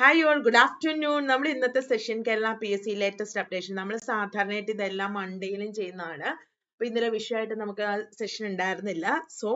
Hi all good afternoon നമ്മൾ ഇന്നത്തെ session Kerala P S C latest updation നമ്മൾ സാധാരണയായിട്ട് ഇതെല്ലാം മൺഡേയിലും ചെയ്യുന്നതാണ്. അപ്പൊ ഇന്നലെ വിഷയമായിട്ട് നമുക്ക് ആ സെഷൻ ഉണ്ടായിരുന്നില്ല. സോ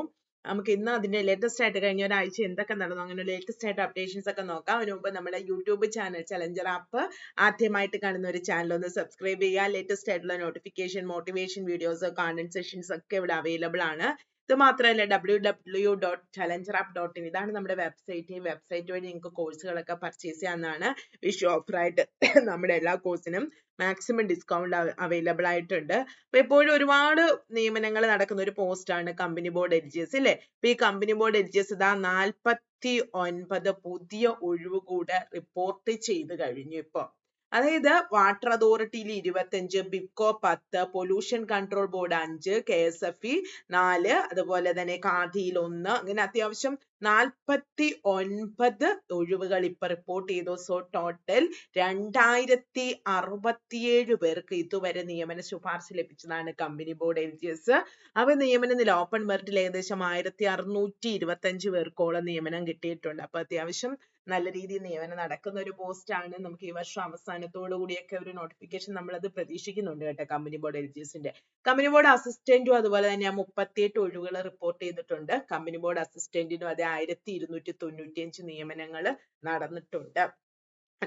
നമുക്ക് ഇന്ന് അതിന്റെ ലേറ്റസ്റ്റ് ആയിട്ട് കഴിഞ്ഞ ഒരാഴ്ച എന്തൊക്കെ നടന്നു അങ്ങനെ ലേറ്റസ്റ്റ് ആയിട്ട് അപ്ഡേഷൻസ് ഒക്കെ നോക്കാം. അതിനു മുമ്പ് നമ്മുടെ യൂട്യൂബ് ചാനൽ ചലഞ്ചർ ആപ്പ് ആദ്യമായിട്ട് കാണുന്ന ഒരു ചാനൽ ഒന്ന് സബ്സ്ക്രൈബ് ചെയ്യുക. ലേറ്റസ്റ്റ് ആയിട്ടുള്ള നോട്ടിഫിക്കേഷൻ മോട്ടിവേഷൻ വീഡിയോസ് കാണൻ സെഷൻസ് ഒക്കെ ഇവിടെ അവൈലബിൾ ആണ്. ഇത് മാത്രമല്ല W W dot challenger app dot in ഇതാണ് നമ്മുടെ വെബ്സൈറ്റ് ഈ വെബ്സൈറ്റ് വഴി നിങ്ങൾക്ക് കോഴ്സുകളൊക്കെ പർച്ചേസ് ചെയ്യാവുന്നതാണ്. വിഷു ഓഫറായിട്ട് നമ്മുടെ എല്ലാ കോഴ്സിനും മാക്സിമം ഡിസ്കൗണ്ട് അവൈലബിൾ ആയിട്ടുണ്ട്. അപ്പൊ എപ്പോഴും ഒരുപാട് നിയമനങ്ങൾ നടക്കുന്ന ഒരു പോസ്റ്റാണ് company board L G S അല്ലേ അപ്പൊ ഈ company board L G S ഇതാ നാൽപ്പത്തി ഒൻപത് പുതിയ ഒഴിവ് കൂടെ റിപ്പോർട്ട് ചെയ്ത് കഴിഞ്ഞു ഇപ്പൊ. അതായത് വാട്ടർ അതോറിറ്റിയിൽ ഇരുപത്തഞ്ച് ബിപ്കോ പത്ത് പൊല്യൂഷൻ കൺട്രോൾ ബോർഡ് അഞ്ച് കെ എസ് എഫ് ഇ നാല് അതുപോലെ തന്നെ കാതിയിൽ ഒന്ന് അങ്ങനെ അത്യാവശ്യം നാൽപ്പത്തി ഒൻപത് ഒഴിവുകൾ ഇപ്പൊ റിപ്പോർട്ട് ചെയ്തു. സോ ടോട്ടൽ രണ്ടായിരത്തി അറുപത്തിയേഴ് പേർക്ക് ഇതുവരെ നിയമന ശുപാർശ ലഭിച്ചതാണ് company board L G S അവ നിയമന നില ഓപ്പൺ മെറിറ്റിൽ ഏകദേശം ആയിരത്തി അറുന്നൂറ്റി ഇരുപത്തഞ്ച് പേർക്കോളം നിയമനം കിട്ടിയിട്ടുണ്ട്. അപ്പൊ അത്യാവശ്യം നല്ല രീതിയിൽ നിയമനം നടക്കുന്ന ഒരു പോസ്റ്റ് ആണ്. നമുക്ക് ഈ വർഷം അവസാനത്തോടു കൂടിയൊക്കെ ഒരു നോട്ടിഫിക്കേഷൻ നമ്മൾ അത് പ്രതീക്ഷിക്കുന്നുണ്ട് കേട്ടോ കമ്പനി ബോർഡ് എൽജിഎസിന്റെ കമ്പനി ബോർഡ് അസിസ്റ്റന്റും അതുപോലെ തന്നെ ആ മുപ്പത്തിയെട്ട് ഒഴിവുകൾ റിപ്പോർട്ട് ചെയ്തിട്ടുണ്ട്. കമ്പനി ബോർഡ് അസിസ്റ്റന്റിനും അതെ ആയിരത്തി ഇരുന്നൂറ്റി തൊണ്ണൂറ്റിയഞ്ച് നിയമനങ്ങൾ നടന്നിട്ടുണ്ട്.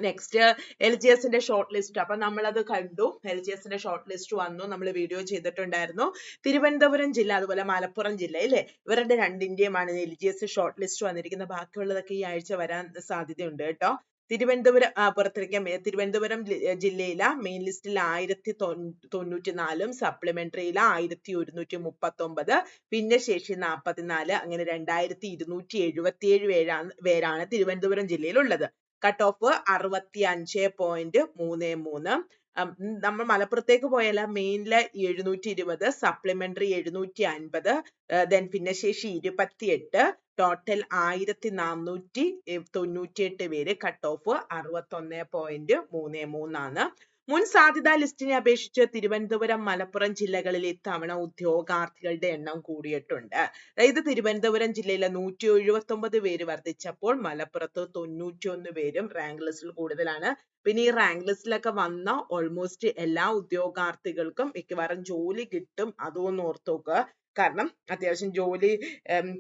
നെക്സ്റ്റ് എൽ ജി എസിന്റെ ഷോർട്ട് ലിസ്റ്റ് അപ്പൊ നമ്മൾ അത് കണ്ടു എൽ ജി എസിന്റെ ഷോർട്ട് ലിസ്റ്റ് വന്നു. നമ്മൾ വീഡിയോ ചെയ്തിട്ടുണ്ടായിരുന്നു. തിരുവനന്തപുരം ജില്ല അതുപോലെ മലപ്പുറം ജില്ല അല്ലേ ഇവരുടെ രണ്ടിന്റെയുമാണ് L G S short list വന്നിരിക്കുന്നത്. ബാക്കിയുള്ളതൊക്കെ ഈ ആഴ്ച വരാൻ സാധ്യതയുണ്ട് കേട്ടോ. തിരുവനന്തപുരം പുറത്തിരിക്കാൻ തിരുവനന്തപുരം ജില്ലയിലെ മെയിൻ ലിസ്റ്റിൽ ആയിരത്തി തൊണ്ണൂറ്റി നാലും സപ്ലിമെന്ററിയിലെ ആയിരത്തി ഒരുന്നൂറ്റി മുപ്പത്തി ഒമ്പത് ഭിന്നശേഷി നാൽപ്പത്തിനാല് അങ്ങനെ രണ്ടായിരത്തി ഇരുന്നൂറ്റി എഴുപത്തി ഏഴ് പേരാണ് പേരാണ് തിരുവനന്തപുരം ജില്ലയിലുള്ളത്. കട്ട് ഓഫ് അറുപത്തി അഞ്ച് പോയിന്റ് മൂന്ന് മൂന്ന് നമ്മൾ മലപ്പുറത്തേക്ക് പോയാൽ മെയിനിൽ എഴുന്നൂറ്റി ഇരുപത് സപ്ലിമെന്ററി എഴുന്നൂറ്റി അൻപത് ദെൻ ഭിന്നശേഷി ഇരുപത്തിയെട്ട് ടോട്ടൽ ആയിരത്തി നാനൂറ്റി തൊണ്ണൂറ്റിയെട്ട് പേര് കട്ട് ഓഫ് അറുപത്തൊന്ന് പോയിന്റ് മൂന്ന് മൂന്നാണ്. മുൻ സാധ്യതാ ലിസ്റ്റിനെ അപേക്ഷിച്ച് തിരുവനന്തപുരം മലപ്പുറം ജില്ലകളിൽ ഇത്തവണ ഉദ്യോഗാർത്ഥികളുടെ എണ്ണം കൂടിയിട്ടുണ്ട്. അതായത് തിരുവനന്തപുരം ജില്ലയിലെ നൂറ്റി എഴുപത്തി പേര് വർദ്ധിച്ചപ്പോൾ മലപ്പുറത്ത് തൊണ്ണൂറ്റി പേരും റാങ്ക് ലിസ്റ്റിൽ കൂടുതലാണ്. പിന്നെ ഈ റാങ്ക് ലിസ്റ്റിലൊക്കെ വന്ന ഓൾമോസ്റ്റ് എല്ലാ ഉദ്യോഗാർത്ഥികൾക്കും മിക്കവാറും ജോലി കിട്ടും. അതൊന്നും ഓർത്തോക്ക് കാരണം അത്യാവശ്യം ജോലി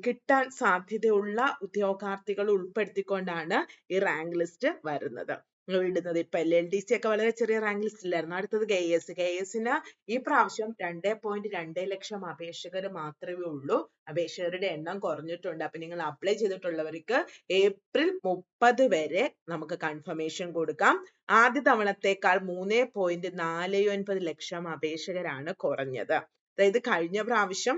കിട്ടാൻ സാധ്യതയുള്ള ഉദ്യോഗാർത്ഥികൾ ഉൾപ്പെടുത്തിക്കൊണ്ടാണ് ഈ റാങ്ക് ലിസ്റ്റ് വരുന്നത്. ഇടുന്നത്. ഇപ്പൊ എൽ എൽ ഡി സി ഒക്കെ വളരെ ചെറിയ റാങ്ക് ലിസ്റ്റിലായിരുന്നു അടുത്തത് കെ എസ് കെ എസിന് ഈ പ്രാവശ്യം രണ്ടേ പോയിന്റ് രണ്ട് ലക്ഷം അപേക്ഷകർ മാത്രമേ ഉള്ളൂ. അപേക്ഷകരുടെ എണ്ണം കുറഞ്ഞിട്ടുണ്ട്. അപ്പൊ നിങ്ങൾ അപ്ലൈ ചെയ്തിട്ടുള്ളവർക്ക് ഏപ്രിൽ മുപ്പത് വരെ നമുക്ക് കൺഫർമേഷൻ കൊടുക്കാം. ആദ്യ തവണത്തേക്കാൾ മൂന്നേ പോയിന്റ് നാല് ഒൻപത് ലക്ഷം അപേക്ഷകരാണ് കുറഞ്ഞത്. അതായത് കഴിഞ്ഞ പ്രാവശ്യം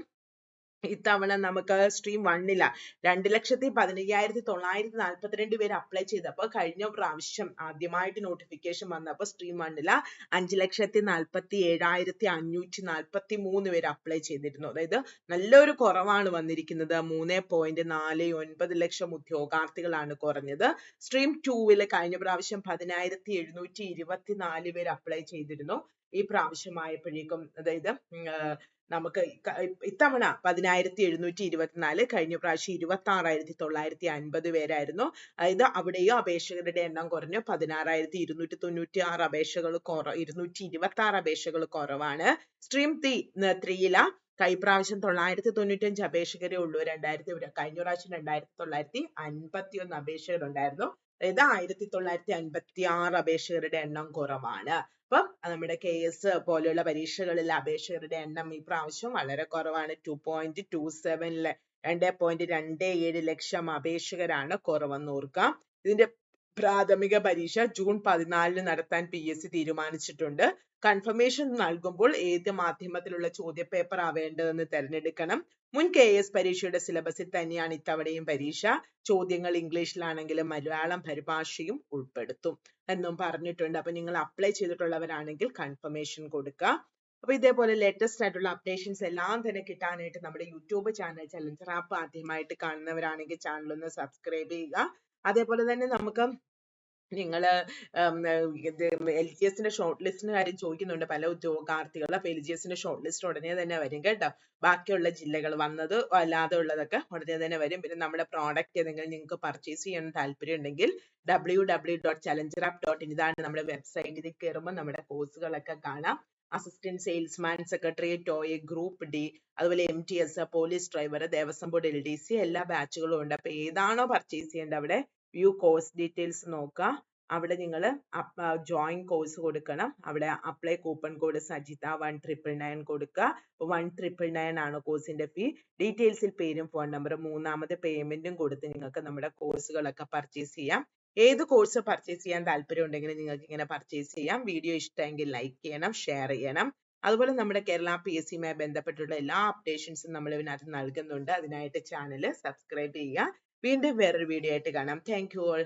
ഇത്തവണ നമുക്ക് സ്ട്രീം വണ്ണില്ല രണ്ട് ലക്ഷത്തി പതിനയ്യായിരത്തി തൊള്ളായിരത്തി നാൽപ്പത്തിരണ്ട് പേര് അപ്ലൈ ചെയ്തപ്പോൾ കഴിഞ്ഞ പ്രാവശ്യം ആദ്യമായിട്ട് നോട്ടിഫിക്കേഷൻ വന്നപ്പോൾ സ്ട്രീം വണ്ണില്ല അഞ്ച് ലക്ഷത്തി നാൽപ്പത്തി ഏഴായിരത്തി അഞ്ഞൂറ്റി നാൽപ്പത്തി മൂന്ന് പേര് അപ്ലൈ ചെയ്തിരുന്നു. അതായത് നല്ലൊരു കുറവാണ് വന്നിരിക്കുന്നത്. മൂന്ന് പോയിന്റ് നാല് ഒൻപത് ലക്ഷം ഉദ്യോഗാർത്ഥികളാണ് കുറഞ്ഞത്. സ്ട്രീം ടൂവിൽ കഴിഞ്ഞ പ്രാവശ്യം പതിനായിരത്തി എഴുന്നൂറ്റി ഇരുപത്തി നാല് പേര് അപ്ലൈ ചെയ്തിരുന്നു. ഈ പ്രാവശ്യമായപ്പോഴേക്കും അതായത് നമുക്ക് ഇത്തവണ പതിനായിരത്തി എഴുന്നൂറ്റി ഇരുപത്തിനാല് കഴിഞ്ഞ പ്രാവശ്യം ഇരുപത്തി ആറായിരത്തി തൊള്ളായിരത്തി അൻപത് പേരായിരുന്നു. അതായത് അവിടെയും അപേക്ഷകരുടെ എണ്ണം കുറഞ്ഞു. പതിനാറായിരത്തി ഇരുന്നൂറ്റി തൊണ്ണൂറ്റി ആറ് അപേക്ഷകൾ കുറ ഇരുന്നൂറ്റി ഇരുപത്തി ആറ് അപേക്ഷകൾ കുറവാണ്. Stream three ത്രീയില. കൈപ്രാവശ്യം തൊള്ളായിരത്തി തൊണ്ണൂറ്റഞ്ച് അപേക്ഷകരെ ഉള്ളൂ. രണ്ടായിരത്തി കഴിഞ്ഞ പ്രാവശ്യം രണ്ടായിരത്തി തൊള്ളായിരത്തി അൻപത്തി ഒന്ന് അപേക്ഷകരുണ്ടായിരുന്നു അതായത് ആയിരത്തി തൊള്ളായിരത്തി അൻപത്തി ആറ് അപേക്ഷകരുടെ എണ്ണം കുറവാണ്. അപ്പം നമ്മുടെ കെ എസ് പോലെയുള്ള പരീക്ഷകളിൽ അപേക്ഷകരുടെ എണ്ണം ഈ പ്രാവശ്യം വളരെ കുറവാണ്. ടു പോയിന്റ് ടു സെവനിൽ രണ്ടേ പോയിന്റ് രണ്ടേ ഏഴ് ലക്ഷം അപേക്ഷകരാണ് കുറവെന്ന് ഓർക്കാം. ഇതിന്റെ പ്രാഥമിക പരീക്ഷ ജൂൺ പതിനാലിന് നടത്താൻ പി എസ് സി തീരുമാനിച്ചിട്ടുണ്ട്. കൺഫർമേഷൻ നൽകുമ്പോൾ ഏത് മാധ്യമത്തിലുള്ള ചോദ്യപേപ്പർ ആവേണ്ടതെന്ന് തിരഞ്ഞെടുക്കണം. മുൻ കെ എസ് പരീക്ഷയുടെ സിലബസിൽ തന്നെയാണ് ഇത്തവണയും പരീക്ഷ. ചോദ്യങ്ങൾ ഇംഗ്ലീഷിലാണെങ്കിലും മലയാളം പരിഭാഷയും ഉൾപ്പെടുത്തും എന്നും പറഞ്ഞിട്ടുണ്ട്. അപ്പൊ നിങ്ങൾ അപ്ലൈ ചെയ്തിട്ടുള്ളവരാണെങ്കിൽ കൺഫർമേഷൻ കൊടുക്കുക. അപ്പൊ ഇതേപോലെ ലേറ്റസ്റ്റ് ആയിട്ടുള്ള അപ്ഡേഷൻസ് എല്ലാം തന്നെ കിട്ടാനായിട്ട് നമ്മുടെ യൂട്യൂബ് ചാനൽ ചലഞ്ചർ ആപ്പ് ആദ്യമായിട്ട് കാണുന്നവരാണെങ്കിൽ ചാനൽ ഒന്ന് സബ്സ്ക്രൈബ് ചെയ്യുക. അതേപോലെ തന്നെ നമുക്ക് നിങ്ങൾ ഇത് എൽ ജി എസിന്റെ ഷോർട്ട് ലിസ്റ്റിന്റെ കാര്യം ചോദിക്കുന്നുണ്ട്. പല ഉദ്യോഗാർത്ഥികൾ അപ്പൊ എൽ ജി എസിന്റെ ഷോർട്ട് ലിസ്റ്റ് ഉടനെ തന്നെ വരും കേട്ടോ. ബാക്കിയുള്ള ജില്ലകൾ വന്നത് അല്ലാതെ ഉള്ളതൊക്കെ ഉടനെ തന്നെ വരും. പിന്നെ നമ്മുടെ പ്രോഡക്റ്റ് ഏതെങ്കിലും നിങ്ങൾക്ക് പർച്ചേസ് ചെയ്യാൻ താല്പര്യം ഉണ്ടെങ്കിൽ W W dot challenger app dot in ഇതാണ് നമ്മുടെ വെബ്സൈറ്റിൽ കയറുമ്പോൾ നമ്മുടെ കോഴ്സുകളൊക്കെ കാണാം. അസിസ്റ്റന്റ് സെയിൽസ്മാൻ സെക്രട്ടറി ടോയ് ഗ്രൂപ്പ് ഡി അതുപോലെ M T S police driver Devaswom board L D C എല്ലാ ബാച്ചുകളും ഉണ്ട്. അപ്പൊ ഏതാണോ പർച്ചേസ് ചെയ്യേണ്ടത് അവിടെ വ്യൂ കോഴ്സ് ഡീറ്റെയിൽസ് നോക്കുക അവിടെ നിങ്ങൾ ജോയിൻ കോഴ്സ് കൊടുക്കണം. അവിടെ apply coupon code Sajitha one triple nine കൊടുക്കുക. വൺ ട്രിപ്പിൾ നയൻ ആണ് കോഴ്സിന്റെ ഫീ ഡീറ്റെയിൽസിൽ പേരും ഫോൺ നമ്പറും മൂന്നാമത് പേയ്മെന്റും കൊടുത്ത് നിങ്ങൾക്ക് നമ്മുടെ കോഴ്സുകളൊക്കെ പർച്ചേസ് ചെയ്യാം. ഏത് കോഴ്സ് പർച്ചേസ് ചെയ്യാൻ താല്പര്യം ഉണ്ടെങ്കിൽ നിങ്ങൾക്ക് ഇങ്ങനെ പർച്ചേസ് ചെയ്യാം. വീഡിയോ ഇഷ്ടമെങ്കിൽ ലൈക്ക് ചെയ്യണം ഷെയർ ചെയ്യണം. അതുപോലെ നമ്മുടെ കേരള പി എസ് സിയുമായി ബന്ധപ്പെട്ടുള്ള എല്ലാ അപ്ഡേഷൻസും നമ്മൾ ഇതിനകത്ത് നൽകുന്നുണ്ട്. അതിനായിട്ട് ചാനൽ സബ്സ്ക്രൈബ് ചെയ്യുക. വീണ്ടും വേറൊരു വീഡിയോ ആയിട്ട് കാണാം. Thank you all